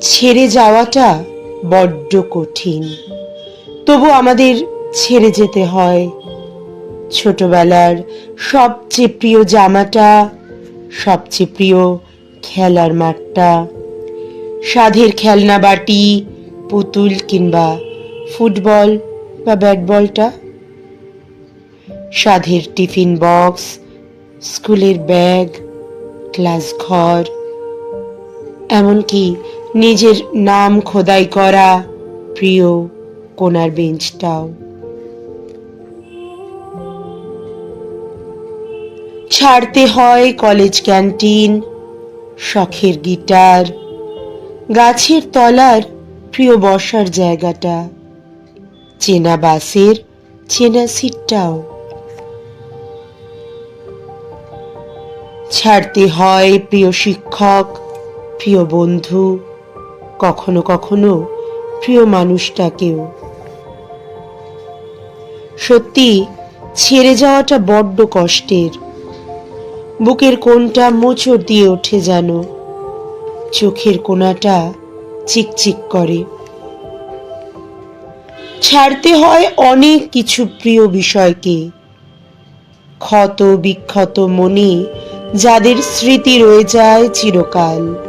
ছেড়ে যাওয়াটা বড্ড কঠিন। তবু আমাদের ছেড়ে যেতে হয়। ছোটবেলার সবচেয়ে প্রিয় জামাটা, সবচেয়ে প্রিয় খেলার মাঠটা, সাধের খেলনা বাটি, পুতুল কিংবা ফুটবল বা ব্যাট বলটা সাধের টিফিন বক্স, স্কুলের ব্যাগ ক্লাস ঘর এমনকি নিজের নাম খোদাই করা প্রিয় কোনার বেঞ্চটাও। ছাড়তে হয় কলেজ ক্যান্টিন, শখের গিটার, গাছের তলার প্রিয় বসার জায়গাটা, চেনা বাসের চেনা সিটটাও। ছাড়তে হয় প্রিয় শিক্ষক প্রিয় বন্ধু, কখনো কখনো প্রিয় মানুষটাকেও। সত্যি, ছেড়ে যাওয়াটা বড্ড কষ্টের। বুকের কোণটা মোচড় দিয়ে ওঠে যেন, চোখের কোণাটা চিকচিক করে। ছাড়তে হয় অনেক কিছু প্রিয় বিষয়কে। ক্ষত বিক্ষত মনে যাদের স্মৃতি রয়ে যায় চিরকাল।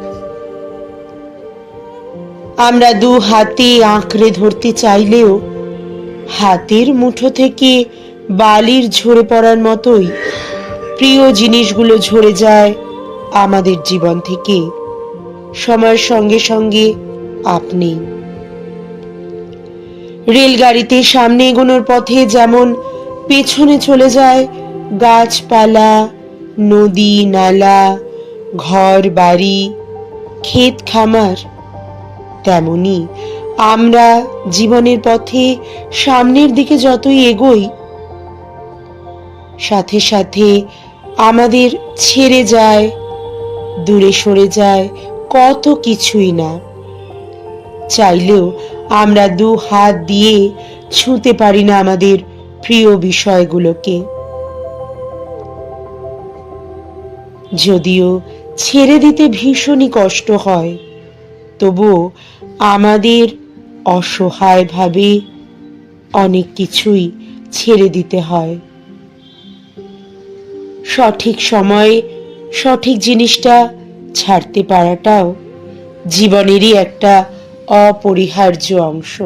আমরা দু হাতে আঁকড়ে ধরতে চাইলেও হাতের মুঠো থেকে বালির ঝরে পড়ার মতোই প্রিয় জিনিসগুলো ঝরে যায় আমাদের জীবন থেকে। সময়ের সঙ্গে সঙ্গে আপনি। রেলগাড়িতে সামনে এগোনোর পথে যেমন পেছনে চলে যায় গাছপালা, নদী, নালা, ঘর, বাড়ি, ক্ষেত খামার তেমনি আমরা জীবনের পথে সামনের দিকে যতই এগোই, সাথে সাথে আমাদের ছেড়ে যায়, দূরে সরে যায় কত কিছুই না। চাইলেও আমরা দু হাত দিয়ে ছুঁতে পারি না আমাদের প্রিয় বিষয়গুলোকে। যদিও ছেড়ে দিতে ভীষণই কষ্ট হয় তবু আমাদের অসহায়ভাবে অনেক কিছুই ছেড়ে দিতে হয়। সঠিক সময়ে সঠিক জিনিসটা ছাড়তে পারাটাও জীবনেরই একটা অপরিহার্য অংশ।